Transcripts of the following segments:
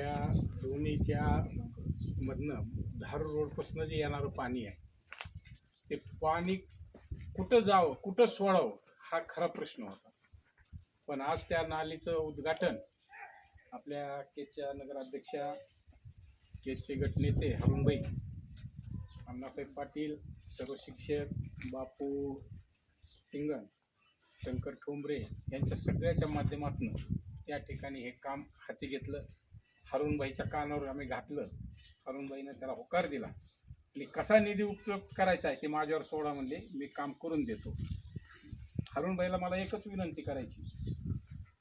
त्या मधनं धार रोडपासून जे येणारं पाणी आहे ते पाणी कुठं जावं कुठं सोडावं हा खरा प्रश्न होता. पण आज त्या नालीचं उद्घाटन आपल्या केच्या नगराध्यक्षा केचे गटनेते हरुणबाई अण्णासाहेब पाटील सर्व शिक्षक बापू सिंगण शंकर ठोंबरे यांच्या सगळ्याच्या माध्यमातून त्या ठिकाणी हे काम हाती घेतलं. हरुणबाईच्या कानावर आम्ही घातलं. हरुणबाईनं त्याला होकार दिला. आणि कसा निधी उपयोग करायचा आहे ते माझ्यावर सोडा म्हणले. मी काम करून देतो. हरुणबाईला मला एकच विनंती करायची.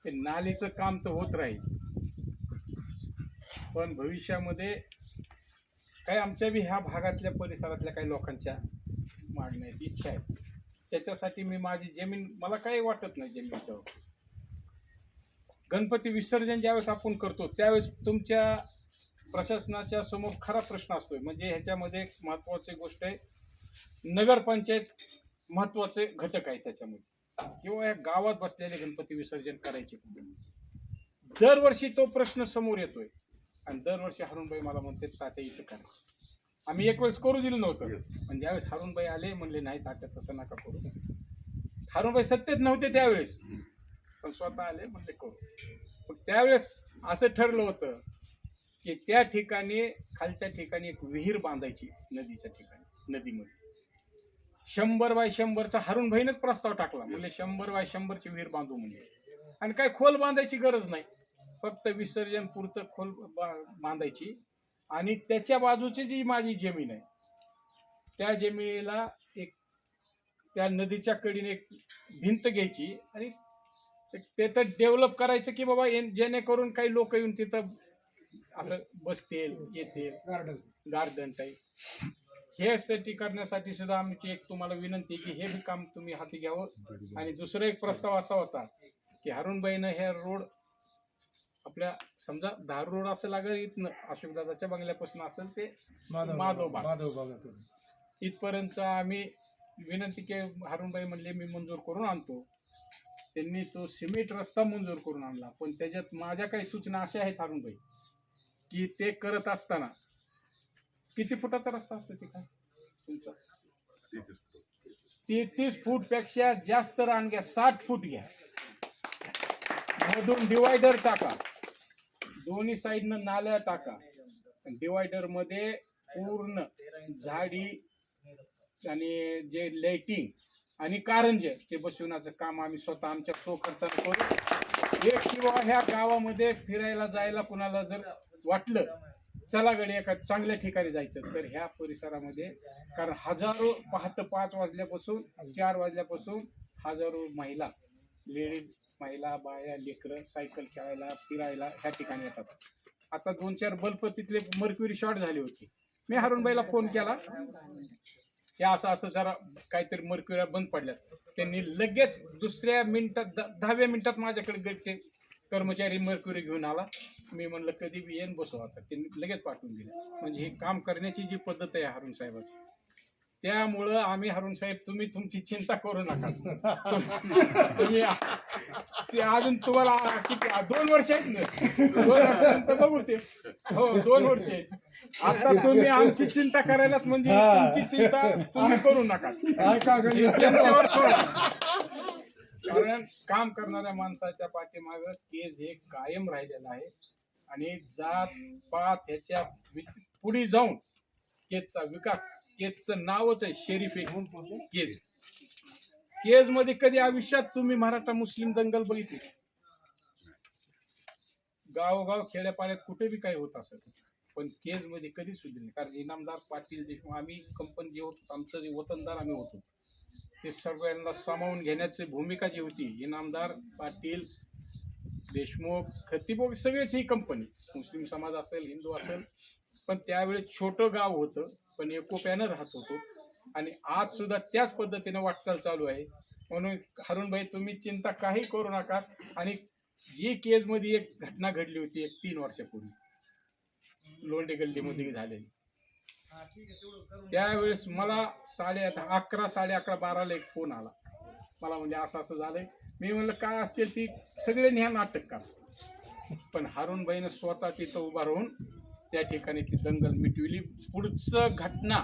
ते नालीचं काम तर होत राहील. पण भविष्यामध्ये काय आमच्या बी ह्या भागातल्या परिसरातल्या काही लोकांच्या मागण्याची इच्छा आहे. त्याच्यासाठी मी माझी जमीन मला काही वाटत नाही जमिनीच्या गणपती विसर्जन ज्यावेळेस आपण करतो त्यावेळेस तुमच्या प्रशासनाच्या समोर खरा प्रश्न असतोय. म्हणजे ह्याच्यामध्ये एक महत्वाची गोष्ट आहे नगरपंचायत महत्त्वाचे घटक आहे त्याच्यामध्ये. किंवा या गावात बसलेले गणपती विसर्जन करायचे. दरवर्षी तो प्रश्न समोर येतोय. आणि दरवर्षी हरुणबाई मला म्हणते तात्या इथं करा. आम्ही एक वेळेस करू दिलं नव्हतं. पण ज्यावेळेस हरुणबाई आले म्हणले नाही तात्या तसं नका करू. हरुणबाई सत्तेत नव्हते त्यावेळेस. पण स्वतः आले म्हणले करू. पण त्यावेळेस असं ठरलं होतं की त्या ठिकाणी खालच्या ठिकाणी एक विहीर बांधायची नदीच्या ठिकाणी नदीमध्ये. शंभर बाय शंभरचा हरुणबाईनंच प्रस्ताव टाकला. म्हणजे शंभर बाय शंभरची विहीर बांधू म्हणजे आणि काय खोल बांधायची गरज नाही. फक्त विसर्जन पुरतं खोल बांधायची. आणि त्याच्या बाजूची जी माझी जमीन आहे त्या जमिनीला एक त्या नदीच्या कडीने एक भिंत घ्यायची आणि ते- तर डेव्हलप करायचं की बाबा जेणेकरून काही लोक येऊन तिथं असं बसतील येतील. गार्डन गार्डन टाईप हे साठी करण्यासाठी सुद्धा आमची एक तुम्हाला विनंती आहे की हे बी काम तुम्ही हाती घ्यावं. आणि दुसरा एक प्रस्ताव असा होता की हरुणबाईनं हे रोड आपल्या समजा धार रोड असं लागेल इथनं अशोकदादाच्या बंगल्यापासून असेल ते माधव बाग. माधव इथपर्यंत आम्ही विनंती के हरुणबाई म्हणले मी मंजूर करून आणतो. त्यांनी तो सिमेंट रस्ता मंजूर करून आणला. पण त्याच्यात माझ्या काही सूचना अशा आहेत हरुणबाई की ते करत असताना किती फुटाचा रस्ता असतो ते काय? तुमचा? तेहतीस फूटपेक्षा जास्त रान घ्या साठ फूट घ्या. मधून डिवायडर टाका. दोन्ही साईडनं नाल्या टाका. डिवायडरमध्ये पूर्ण झाडी आणि जे लाइटिंग आणि कारंजे ते बसवण्याचं काम आम्ही स्वतः आमच्या सो करू. एक किंवा ह्या गावामध्ये फिरायला जायला कुणाला जर वाटलं चला गडी एका चांगल्या ठिकाणी जायचं तर ह्या परिसरामध्ये कारण हजारो पाहतं पाच वाजल्यापासून चार वाजल्यापासून हजारो महिला लेडीज महिला बाया लेकरं सायकल खेळायला फिरायला ह्या ठिकाणी येतात. आता दोन चार बल्ब तिथले मर्क्युरी शॉर्ट झाली होती. मी हरुणबाईला फोन केला. हे असं असं जरा काहीतरी मरक्युऱ्या बंद पडल्यात. त्यांनी लगेच दुसऱ्या मिनिटात द- दहाव्या मिनिटात माझ्याकडे गे- कर्मचारी मरक्युरी घेऊन आला. मी म्हणलं कधी बी येईन बसू आता. त्यांनी लगेच पाठवून दिलं. म्हणजे हे काम करण्याची जी पद्धत आहे हारून साहेबाची त्यामुळं आम्ही हरुण साहेब तुम्ही तुमची चिंता करू नका. तुम्ही ते अजून तुम्हाला किती दोन वर्ष आहेत ना? दोन वर्षानंतर बघू ते. हो दोन वर्ष आहेत. आता तुम्ही आमची चिंता करायलाच म्हणजे तुमची चिंता तुम्ही करू नका. सोडा. कारण काम करणाऱ्या माणसाच्या पाठीमाग केज हे कायम राहिलेलं आहे. आणि जात पात ह्याच्या वि- पुढे जाऊन केजचा विकास केजचं नावच आहे शरीफ आहे. केज केज. मध्ये कधी आयुष्यात तुम्ही मराठा मुस्लिम दंगल बघितली? गावोगाव खेड्यापाड्यात कुठे बी काही होत असत पण केजमध्ये कधीच सुद्धा नाही. कारण इनामदार पाटील देशमुख आम्ही कंपनी जे होतो आमचं जे वतनदार आम्ही होतो ते सर्वांना सामावून घेण्याची भूमिका जी होती इनामदार पाटील देशमुख खतीब सगळेच ही कंपनी. मुस्लिम समाज असेल हिंदू असेल पण त्यावेळेस छोटं गाव होतं. पण एकोप्यानं राहत होतो. आणि आज सुद्धा त्याच पद्धतीनं वाटचाल चालू आहे. म्हणून हरुणभाई तुम्ही चिंता काही करू नका. आणि जी केजमध्ये एक घटना घडली होती एक तीन वर्षापूर्वी लोंडे गल्लीमध्ये झालेली. त्यावेळेस मला साडे अकरा साडे अकरा बाराला एक फोन आला. मला म्हणजे असं असं झालंय. मी म्हणलं काय असतील ती? सगळे न्या नाटक करा पण हारून स्वतः तिथं उभा राहून त्या ठिकाणी ती दंगल मिटविली. पुढचं घटना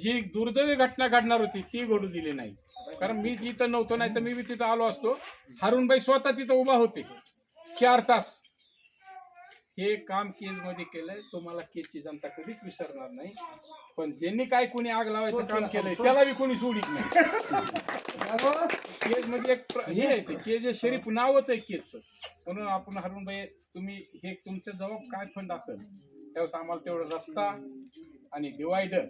जी दुर्दैवी घटना घडणार होती ती घडू दिली नाही. कारण मी तिथं नव्हतो नाही तर मी बी तिथं आलो असतो. हारुणबाई स्वतः तिथं उभा होते. चार तास. हे काम केजमध्ये केलंय. तुम्हाला केजची जनता कधीच विसरणार नाही. पण ज्यांनी काय कोणी आग लावायचं काम केलंय त्याला बी कोणी सोडित नाही. केजमध्ये एक हे आहे ते. केज शरीफ नावच आहे केजचं. म्हणून आपण हरुणबाई तुम्ही हे तुमच्या जवळ काय फंड असेल? त्यावेळेस आम्हाला तेवढा रस्ता आणि डिवायडर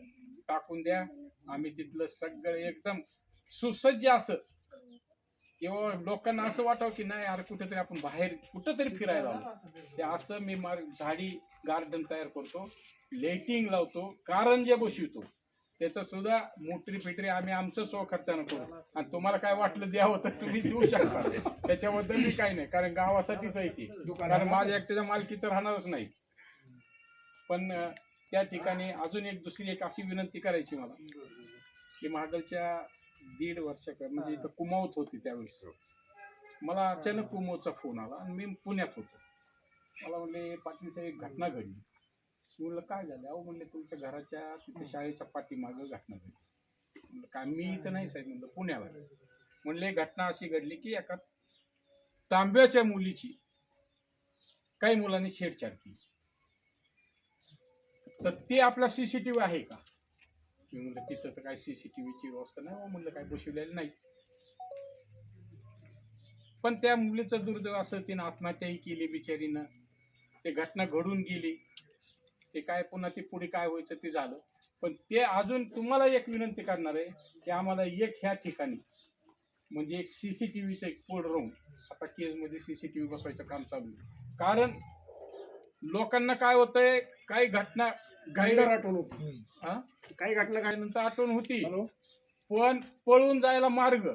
टाकून द्या. आम्ही तिथलं सगळं एकदम सुसज्ज असं. किंवा लोकांना असं वाटावं की नाही अरे कुठेतरी आपण बाहेर कुठंतरी फिरायला आलो. ते असं मी मार झाडी गार्डन तयार करतो लेटिंग लावतो कारंजे बसवितो त्याचं सुद्धा मोटरी फिटरी आम्ही आमचं स्व खर्चानं करू. आणि तुम्हाला काय वाटलं द्यावं तर तुम्ही देऊ शकता. त्याच्याबद्दल मी काही नाही कारण गावासाठीच आहे ती. कारण माझ्या एकट्याच्या मालकीचं राहणारच नाही. पण त्या ठिकाणी अजून एक दुसरी एक अशी विनंती करायची मला की मागलच्या दीड वर्ष म्हणजे इथं कुमावत होती त्यावेळेस. मला अचानक कुमावचा फोन आला आणि मी पुण्यात होतो. मला म्हणले पाटील साहेब एक घटना घडली. मी म्हणलं काय झालं? अहो म्हणले तुमच्या घराच्या तिथे शाळेच्या पाठीमागं घटना घडली. म्हणलं काय मी इथं नाही साहेब. म्हणलं पुण्याला आहे." म्हणले घटना अशी घडली की एका तांब्याच्या मुलीची काही मुलांनी छेडछाड केली. तर ते आपला सीसीटीव्ही आहे का? मी म्हणलं तिथं तर काय सीसीटीव्हीची व्यवस्था नाही म्हणलं काय बसवलेलं नाही. पण त्या मुलीचं दुर्दैव असं तिनं आत्महत्याही केली बिचारीनं. ते घटना घडून गेली. ते काय पुन्हा ते पुढे काय व्हायचं ते झालं. पण ते अजून तुम्हाला एक विनंती करणार आहे की आम्हाला एक ह्या ठिकाणी म्हणजे एक सी सी टी व्हीचं एक पोड राहून आता केसमध्ये सी सी टी व्ही बसवायचं काम चालू आहे. कारण लोकांना काय होतंय काही घटना गाईडर गाईड आठवण होती. हा? काही घटना काय नंतर आठवण होती. पण पळून जायला मार्ग.